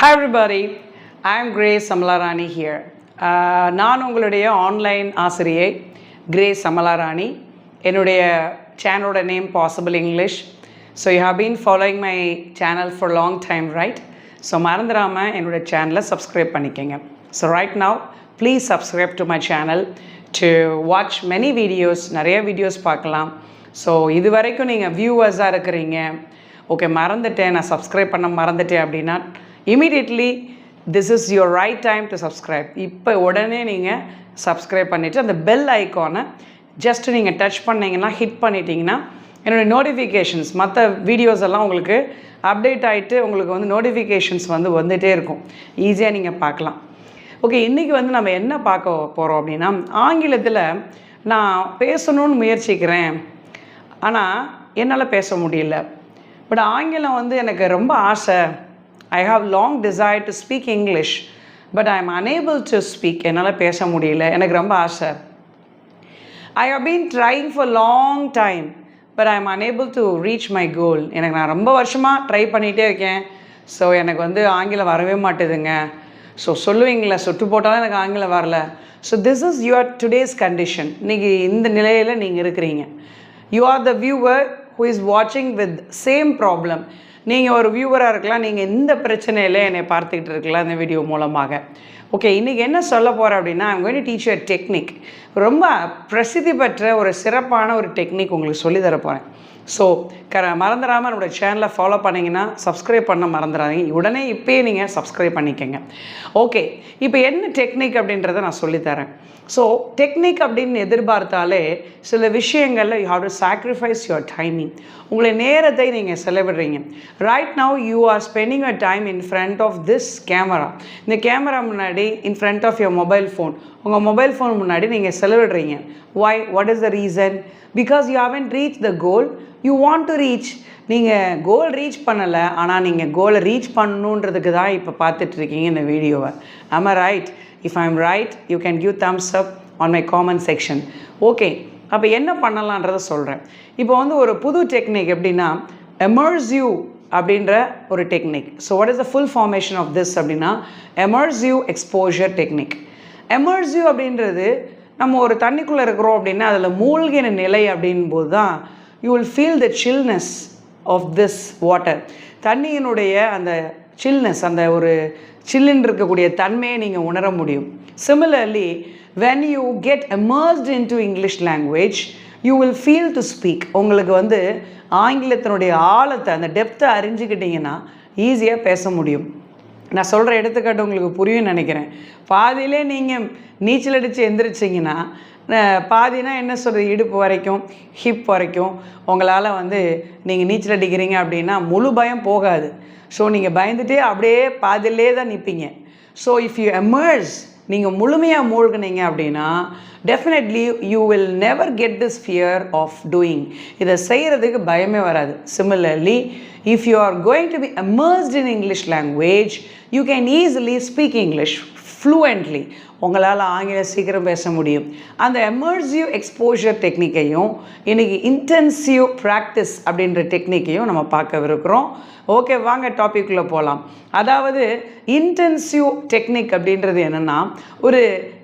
Hi everybody, I am Grace Samalarani here நான் உங்களுடைய online ஆசிரியை கிரேஸ் சமலாராணி என்னுடைய சேனலோட name possible English so you have been following my channel for long time right so மறந்துடாமல் என்னுடைய சேனலை சப்ஸ்கிரைப் பண்ணிக்கோங்க. So right now please subscribe to my channel to watch many videos நிறைய வீடியோஸ் பார்க்கலாம். So இது வரைக்கும் நீங்கள் வியூவர்ஸாக இருக்கிறீங்க. ஓகே மறந்துட்டேன். நான் சப்ஸ்கிரைப் பண்ண மறந்துட்டேன் அப்படின்னா immediately this is your right time to subscribe இப்போ உடனே நீங்கள் சப்ஸ்கிரைப் பண்ணிவிட்டு அந்த பெல் ஐக்கானை ஜஸ்ட் நீங்கள் டச் பண்ணிங்கன்னா ஹிட் பண்ணிட்டீங்கன்னா என்னுடைய நோட்டிஃபிகேஷன்ஸ் மற்ற வீடியோஸ் எல்லாம் உங்களுக்கு அப்டேட் ஆகிட்டு உங்களுக்கு வந்து நோட்டிஃபிகேஷன்ஸ் வந்து வந்துகிட்டே இருக்கும். ஈஸியாக நீங்கள் பார்க்கலாம். ஓகே இன்றைக்கி வந்து நம்ம என்ன பார்க்க போகிறோம் அப்படின்னா ஆங்கிலத்தில் நான் பேசணும்னு முயற்சிக்கிறேன் ஆனால் என்னால் பேச முடியல. பட் ஆங்கிலம் வந்து எனக்கு ரொம்ப ஆசை. I have long desire to speak English but I am unable to speak என்னால் பேச முடியல. எனக்கு ரொம்ப ஆசை. I have been trying for long time but I am unable to reach my goal எனக்கு நான் ரொம்ப வருஷமாக ட்ரை பண்ணிகிட்டே இருக்கேன். ஸோ எனக்கு வந்து ஆங்கிலம் வரவே மாட்டேதுங்க. ஸோ சொல்லுவீங்களே சொட்டு போட்டாலும் எனக்கு ஆங்கிலம் வரல. So this is your today's condition இன்றைக்கி இந்த நிலையில் நீங்கள் இருக்கிறீங்க. You are the viewer who is வாட்சிங் வித் சேம் ப்ராப்ளம் நீங்கள் ஒரு வியூவராக இருக்கலாம். நீங்கள் இந்த பிரச்சனையில் என்னை பார்த்துக்கிட்டு இருக்கலாம் இந்த வீடியோ மூலமாக. ஓகே இன்றைக்கி என்ன சொல்ல போகிறேன் அப்படின்னா ஐம் கோயின் டீச் டெக்னிக் ரொம்ப பிரசித்தி பெற்ற ஒரு சிறப்பான ஒரு டெக்னிக் உங்களுக்கு சொல்லி தர போகிறேன் ஸோ க மறந்துடாமல் நம்மளோட சேனலை ஃபாலோ பண்ணிங்கன்னா சப்ஸ்கிரைப் பண்ண மறந்துடாதீங்க. உடனே இப்போயே நீங்கள் சப்ஸ்கிரைப் பண்ணிக்கோங்க. ஓகே இப்போ என்ன டெக்னிக் அப்படின்றத நான் சொல்லித்தரேன் ஸோ டெக்னிக் அப்படின்னு எதிர்பார்த்தாலே சில விஷயங்களில் you have to sacrifice your timing உங்களை நேரத்தை நீங்கள் செலவிடுறீங்க. Right now you are spending a time in front of this camera இந்த கேமரா முன்னாடி in front of your mobile phone உங்கள் மொபைல் ஃபோன் முன்னாடி நீங்கள் செலவிடுறீங்க. Why what is the reason because you haven't reach the goal you want to reach நீங்கள் goal reach பண்ணலை ஆனால் நீங்கள் கோலை ரீச் பண்ணணுன்றதுக்கு தான் இப்போ பார்த்துட்ருக்கீங்க இந்த வீடியோவை. ஆமாம் right if I am right you can give thumbs up on my comment section okay அப்போ என்ன பண்ணலான்றதை சொல்கிறேன் இப்போ வந்து ஒரு புது டெக்னிக் எப்படின்னா எமர்ஸ் யூ அப்படின்ற ஒரு technique so what is the full formation of this அப்படின்னா எமர்சிவ் எக்ஸ்போஷர் டெக்னிக் எமர்சிவ் அப்படின்றது நம்ம ஒரு தண்ணிக்குள்ளே இருக்கிறோம் அப்படின்னா அதில் மூழ்கின நிலை அப்படின்போது தான் you will feel the chillness of this water தண்ணியினுடைய அந்த சில்னஸ் அந்த ஒரு சில்லுன்னு இருக்கக்கூடிய தன்மையை நீங்கள் உணர முடியும். Similarly when you get immersed in to English language you will feel to speak உங்களுக்கு வந்து ஆங்கிலத்தினுடைய ஆழத்தை அந்த டெப்த்தை அறிஞ்சிக்கிட்டிங்கன்னா ஈஸியாக பேச முடியும். நான் சொல்கிற எடுத்துக்காட்டு உங்களுக்கு புரியும்னு நினைக்கிறேன். பாதியிலே நீங்கள் நீச்சல் அடித்து எந்திரிச்சிங்கன்னா பாதினா என்ன சொல்கிறது இடுப்பு வரைக்கும் ஹிப் வரைக்கும் உங்களால் வந்து நீங்கள் நீச்சல் அடிக்கிறீங்க அப்படின்னா முழு பயம் போகாது. ஸோ நீங்கள் பயந்துட்டே அப்படியே பாதியிலே தான் நிற்பீங்க ஸோ இஃப் யூ எமர்ஸ் நீங்கள் முழுமையாக மூழ்கினீங்க அப்படின்னா definitely you will never get this fear of doing இதை செய்கிறதுக்கு பயமே வராது. Similarly if you are going to be immersed in English language you can easily speak English fluently உங்களால் ஆங்கிலம் சீக்கிரம் பேச முடியும். அந்த எமர்ஜிவ் எக்ஸ்போஷர் டெக்னிக்கையும் இன்றைக்கி இன்டென்சிவ் ப்ராக்டிஸ் அப்படின்ற டெக்னிக்கையும் நம்ம பார்க்கவிருக்கிறோம் ஓகே வாங்க டாப்பிக்குள்ளே போகலாம் அதாவது இன்டென்சிவ் டெக்னிக் அப்படின்றது என்னென்னா ஒரு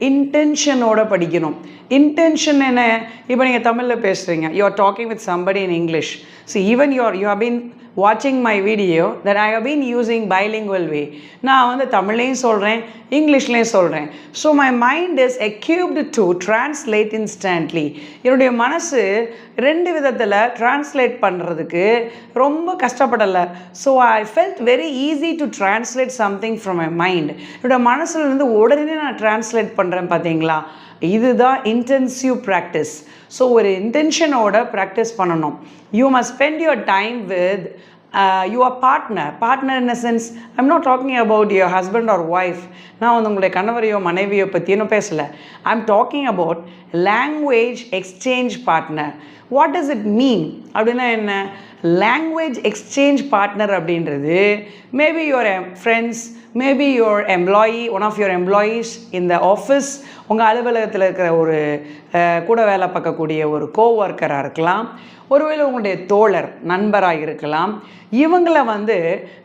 இன்டென்ஷனோட படிக்கணும். இன்டென்ஷன் என்ன? இப்போ நீங்கள் தமிழில் பேசுகிறீங்க you are talking with somebody in English so even you are you have been வாட்சிங் my video that I have been using bilingual way நான் வந்து தமிழ்லையும் சொல்கிறேன் இங்கிலீஷ்லேயும் சொல்கிறேன் so my mind is equipped to translate instantly என்னுடைய மனசு ரெண்டு விதத்தில் டிரான்ஸ்லேட் பண்ணுறதுக்கு ரொம்ப கஷ்டப்படலை. So I felt very easy to translate something from my mind என்னோட மனசுலேருந்து உடனே நான் டிரான்ஸ்லேட் பண்ணுறேன் பார்த்தீங்களா இதுதான் இன்டென்சிவ் ப்ராக்டிஸ் ஸோ ஒரு இன்டென்ஷனோட ப்ராக்டிஸ் பண்ணணும். You must spend your time with your partner partner in a sense I'm not talking about your husband or wife நான் வந்து உங்களுடைய கணவரையோ மனைவியோ பற்றியும் பேசலை. I am talking about language exchange partner what does it mean அப்படின்னா என்ன? Language exchange partner அப்படின்றது maybe your friends maybe your employee one of your employees இந்த ஆஃபீஸ் உங்கள் அலுவலகத்தில் இருக்கிற ஒரு கூட வேலை பார்க்கக்கூடிய ஒரு கோஒர்க்கராக இருக்கலாம். ஒருவேளை உங்களுடைய தோழர் நண்பராக இருக்கலாம். இவங்கள வந்து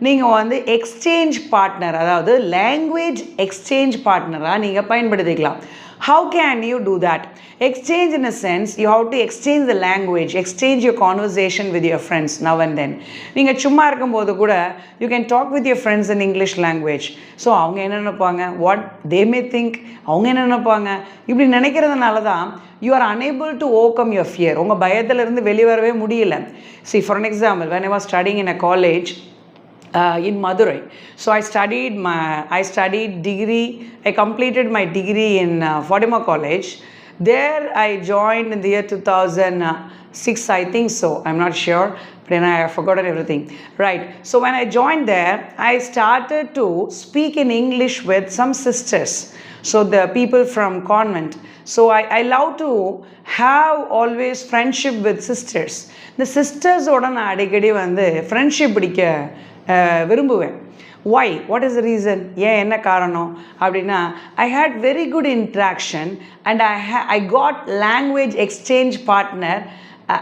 நீங்கள் வந்து எக்ஸ்சேஞ்ச் பார்ட்னர் அதாவது லாங்குவேஜ் எக்ஸ்சேஞ்ச் பார்ட்னராக நீங்கள் பயன்படுத்திக்கலாம். How can you do that? Exchange, in a sense, you have to exchange the language, exchange your conversation with your friends now and then. நீங்கள் சும்மா இருக்கும்போது கூட you can talk with your friends in English language so அவங்க என்ன நினைப்பாங்க what they may think அவங்க என்ன நினைப்பாங்க இப்படி நினைக்கிறதுனால தான் you are unable to overcome your fear உங்கள் பயத்திலிருந்து வெளிவரவே முடியல see for an example when I was studying in a college uh, in Madurai. So I studied my I studied degree. I completed my degree in uh, Fatima College. There I joined in the year 2006, I think so. I'm not sure, but then I have forgotten everything. Right. So when I joined there, I started to speak in English with some sisters. So the people from convent. So I, I love to have always friendship with sisters. இந்த சிஸ்டர்ஸோட நான் அடிக்கடி வந்து friendship பிடிக்க அஹ், விரும்புவேன். Why what is the reason ஏன் என்ன காரணம்? அப்படின்னா I had very good interaction and I have I got language exchange partner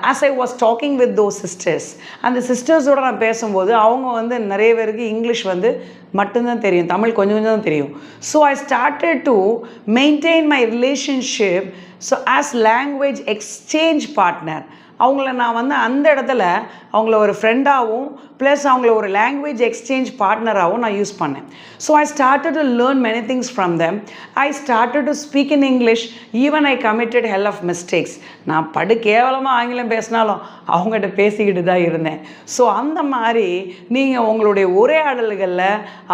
as I was talking with those sisters அந்த சிஸ்டர்ஸோட நான் பேசும்போது அவங்க வந்து நிறைய பேருக்கு இங்கிலீஷ் வந்து மட்டும்தான் தெரியும். தமிழ் கொஞ்சம் கொஞ்சம் தான் தெரியும். So I started to maintain my relationship so as language exchange partner அவங்கள நான் வந்து அந்த இடத்துல அவங்கள ஒரு ஃப்ரெண்டாகவும் ப்ளஸ் அவங்கள ஒரு லாங்குவேஜ் எக்ஸ்சேஞ்ச் பார்ட்னராகவும் நான் யூஸ் பண்ணேன். So I started to learn many things from them I started to speak in English even I committed hell of mistakes நான் படு கேவலமாக ஆங்கிலம் பேசினாலும் அவங்ககிட்ட பேசிக்கிட்டு தான் இருந்தேன். ஸோ அந்த மாதிரி நீங்கள் உங்களுடைய உரையாடல்களில்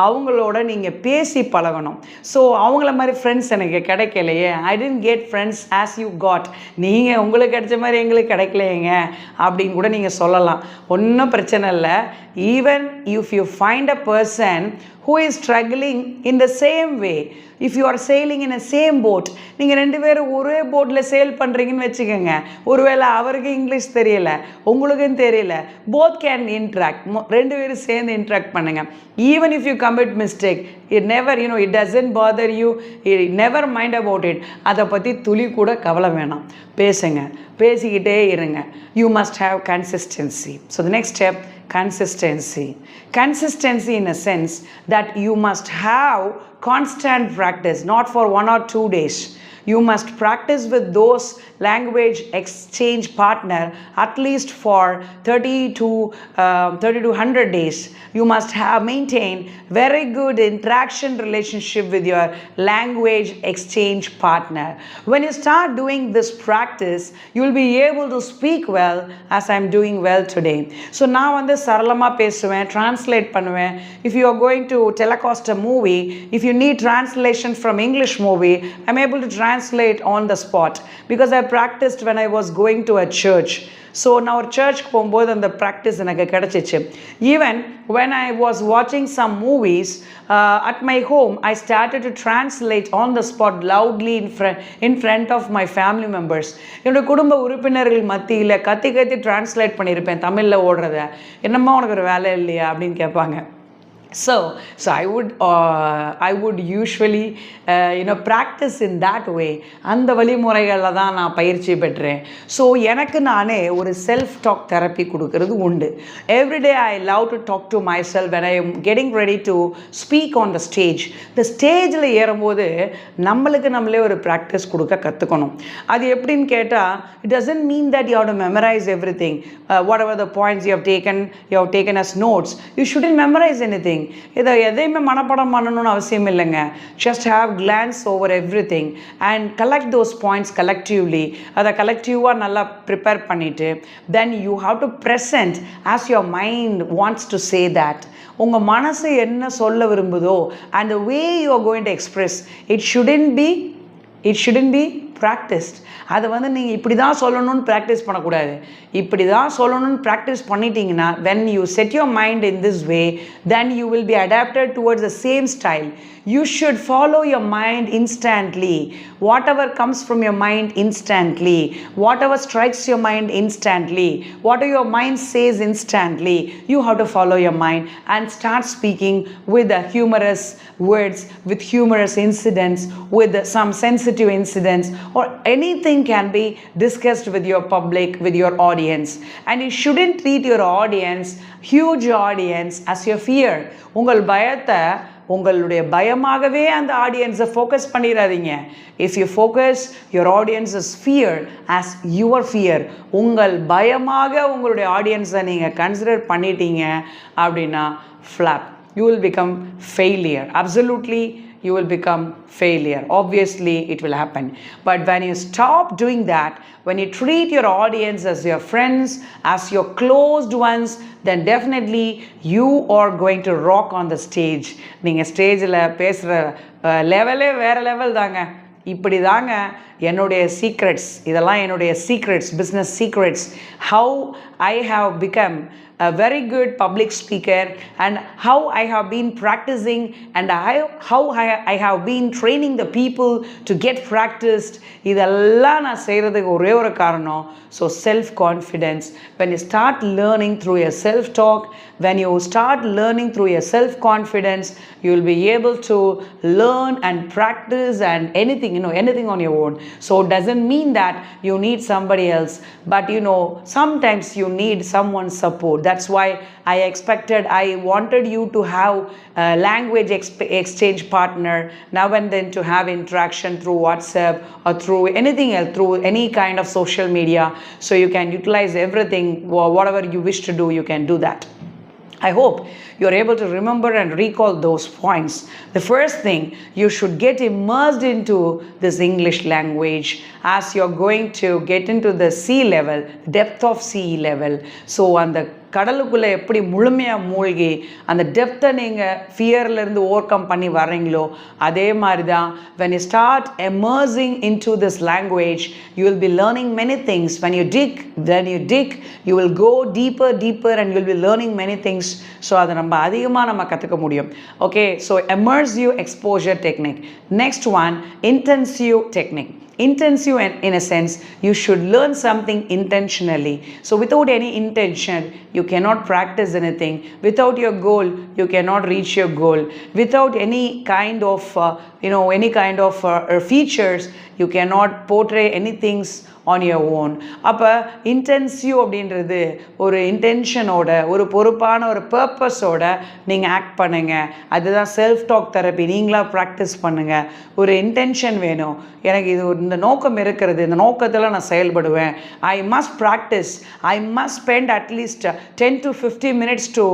அவங்களோட நீங்கள் பேசி பழகணும். ஸோ அவங்கள மாதிரி ஃப்ரெண்ட்ஸ் எனக்கு கிடைக்கலையே. I didn't get friends as you got நீங்கள் உங்களுக்கு கிடைச்ச மாதிரி எங்களுக்கு வைங்க அப்படின்னு கூட நீங்கள் சொல்லலாம். ஒன்றும் பிரச்சனை இல்லை. Even if you find a person who is struggling in the same way if you are sailing in a same boat நீங்கள் ரெண்டு பேரும் ஒரே போட்டில் சேல் பண்ணுறீங்கன்னு வச்சுக்கோங்க. ஒருவேளை அவருக்கு இங்கிலீஷ் தெரியல உங்களுக்கும் தெரியல போத் கேன் இன்ட்ராக்ட் ரெண்டு பேரும் சேர்ந்து இன்ட்ராக்ட் பண்ணுங்கள் even if you commit mistake it never you know it doesn't bother you it never mind about it அதை பற்றி துளி கூட கவலை வேணாம். பேசுங்க. பேசிக்கிட்டே இருங்க. You must have consistency so the next step consistency. Consistency in a sense that you must have constant practice not for one or two days you must practice with those language exchange partner at least for 30 to um, 30 to 100 days you must have maintain very good interaction relationship with your language exchange partner when you start doing this practice you will be able to speak well as i'm doing well today so நான் வந்து சரளமாக பேசுவேன் translate பண்ணுவேன் if you are going to telecast a movie if you need translation from english movie i'm able to translate on the spot because I practised when I was going to a church so நான் ஒரு சர்ச்சுக்கு போகும்போது அந்த practice எனக்கு கிடச்சிச்சு. Even when I was வாட்சிங் some movies at my home I started to translate on the spot loudly in friend in front of my family members என்னுடைய குடும்ப உறுப்பினர்கள் மத்தியில் கத்தி கத்தி டிரான்ஸ்லேட் பண்ணியிருப்பேன் தமிழில் ஓடுறத. என்னம்மா உனக்கு ஒரு வேலை இல்லையா? அப்படின்னு கேட்பாங்க. So so i would uh, i would usually uh, you know practice in that way. அந்த வழிமுறைகளில் தான் நான் பயிற்சி பெற்றேன். ஸோ எனக்கு நானே ஒரு செல்ஃப் டாக் தெரப்பி கொடுக்கறது உண்டு. Everyday I love to talk to myself when I am getting ready to speak on the stage இந்த ஸ்டேஜில் ஏறும்போது நம்மளுக்கு நம்மளே ஒரு ப்ராக்டிஸ் கொடுக்க கற்றுக்கணும் அது எப்படின்னு கேட்டால் it doesn't mean that you have to memorise everything whatever the points you have taken you have taken as notes you shouldn't memorise anything இதை எதையுமே மனப்பாடம் பண்ணணும்னு அவசியம் இல்லைங்க. Just have glance over everything and collect those points collectively அதை கலெக்டிவாக நல்லா prepare பண்ணிவிட்டு then you have to present as your mind wants to say that உங்கள் மனசு என்ன சொல்ல விரும்புதோ and way you are going to express it shouldn't be it shouldn't be practised அதை வந்து நீங்கள் இப்படி தான் சொல்லணும்னு ப்ராக்டிஸ் பண்ணக்கூடாது இப்படி தான் சொல்லணும்னு ப்ராக்டிஸ் பண்ணிட்டீங்கன்னா when you set your mind in this way then you will be adapted towards the same style you should follow your mind instantly whatever comes from your mind instantly whatever strikes your mind instantly what your mind says instantly you have to follow your mind and start speaking with humorous words, with humorous incidents, with some sensitive incidents, or anything can be discussed with your public with your audience. And you shouldn't treat your audience huge audience as your fear. உங்கள் பயத்தை உங்களுடைய பயமாகவே அந்த ஆடியன்ஸை focus பண்ணிடாதீங்க. If you focus your audience is fear as your fear உங்கள் பயமாக உங்களுடைய ஆடியன்ஸை நீங்கள் கன்சிடர் பண்ணிட்டீங்க அப்படின்னா flop you will become failure absolutely you will become failure obviously it will happen but when you stop doing that when you treat your audience as your friends as your closed ones then definitely you are going to rock on the stage நீங்கள் ஸ்டேஜில் பேசுகிற லெவலே வேறு level தாங்க இப்படி தாங்க என்னுடைய secrets இதெல்லாம் என்னுடைய secrets business secrets how I have become a very good public speaker and how I have been practicing and I, how I, I have been training the people to get practiced இதெல்லாம் நான் செய்கிறதுக்கு ஒரே ஒரு காரணம் so self confidence when you start learning through your self talk when you start learning through your self confidence you will be able to learn and practice and anything you know anything on your own so it doesn't mean that you need somebody else but you know sometimes you need someone's support that's why i expected i wanted you to have a language ex exchange partner now and then to have interaction through whatsapp or through anything else through any kind of social media so you can utilize everything whatever you wish to do you can do that I hope you're able to remember and recall those points. The first thing, you should get immersed into this English language as you're going to get into the sea level, depth of sea level. So, on the கடலுக்குள்ளே எப்படி முழுமையாக மூழ்கி அந்த டெப்த்தை நீங்கள் ஃபியர்லேருந்து over come பண்ணி வர்றீங்களோ அதே மாதிரி தான் when you start immersing into this language you will be learning many things when you dig when you dig you will go deeper deeper and you'll be learning many things so அதை நம்ம அதிகமாக நம்ம கற்றுக்க முடியும். Okay so immersive exposure technique next one intensive technique intensive and in a sense you should learn something intentionally. So without any intention you cannot practice anything. Without your goal you cannot reach your goal. Without any kind of uh, you know any kind of uh, uh features you cannot portray anything on your own அப்போ intensive அப்படின்றது ஒரு இன்டென்ஷனோட ஒரு பொறுப்பான ஒரு பர்பஸோட நீங்கள் act பண்ணுங்க. அதுதான் self talk therapy நீங்களாக ப்ராக்டிஸ் பண்ணுங்கள் ஒரு இன்டென்ஷன் வேணும். எனக்கு இது ஒரு இந்த நோக்கம் இருக்கிறது. இந்த நோக்கத்தில் நான் செயல்படுவேன். I must practise I must spend at least ten to fifty minutes to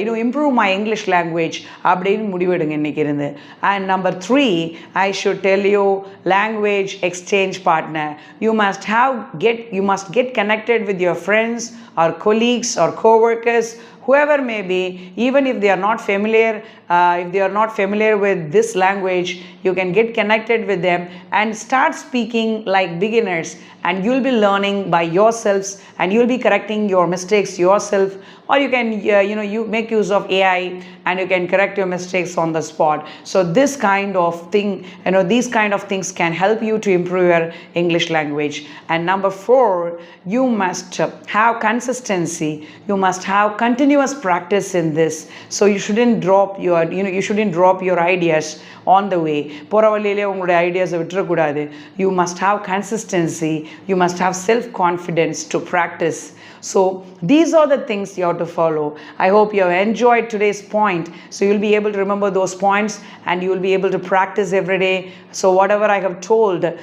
you know improve my English language அப்படின்னு முடிவெடுங்க இன்றைக்கி இருந்து. And number three, I should tell you language exchange partner. You must have get you must get connected with your friends or colleagues or co-workers whoever may be even if they are not familiar uh, if they are not familiar with this language you can get connected with them and start speaking like beginners and you'll be learning by yourselves and you'll be correcting your mistakes yourself or you can uh, you know you make use of ai and you can correct your mistakes on the spot. So this kind of thing you know these kind of things can help you to improve your english language. And number 4 you must have consistency. You must have continuous practice in this. So you shouldn't drop your you know you shouldn't drop your ideas on the way போகிற வழியிலே உங்களுடைய ஐடியாஸை விட்டுறக்கூடாது you must have consistency you must have self confidence to practise So these are the things you have to follow. I hope you have enjoyed today's point. So you'll be able to remember those points and you will be able to practice every day. So whatever I have told, uh,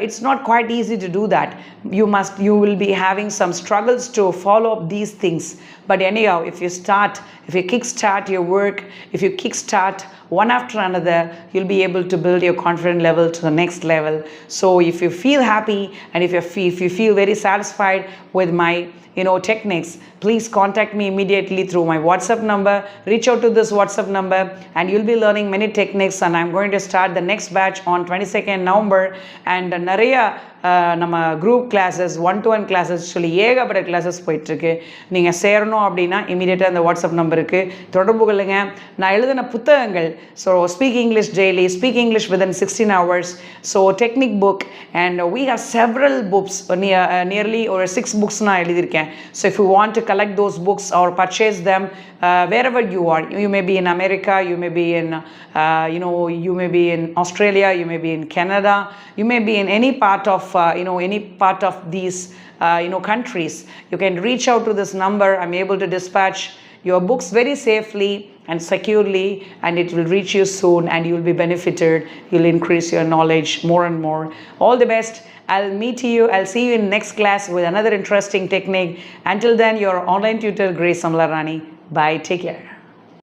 it's not quite easy to do that. You must, you will be having some struggles to follow up these things. But anyhow, if you start, if you kickstart your work, if you kickstart one after another, you'll be able to build your confidence level to the next level. So if you feel happy and if you feel, if you feel very satisfied with my you know techniques please contact me immediately through my WhatsApp number. Reach out to this WhatsApp number and you'll be learning many techniques and I'm going to start the next batch on 22nd November and Naraya நம்ம group classes one to one classes சொல்லி ஏகப்பட்ட classes போயிட்டுருக்கு நீங்கள் சேரணும் அப்படின்னா இமீடியட்டாக அந்த WhatsApp நம்பருக்கு தொடர்பு கொள்ளுங்க நான் எழுதின புத்தகங்கள் so speak English daily speak English within sixteen hours so technique book and we have several books nearly ஒரு சிக்ஸ் புக்ஸ் நான் எழுதியிருக்கேன் so if you want to collect those books or purchase them uh, wherever you are. You may be in america you may be in uh, you know you may be in australia you may be in canada you may be in any part of uh, you know any part of these uh, you know countries. You can reach out to this number. I'm able to dispatch your books very safely and securely and it will reach you soon and you'll be benefited. You'll increase your knowledge more and more. All the best i'll meet you. I'll see you in next class with another interesting technique. Until then your online tutor grace samlarani. Bye. Take care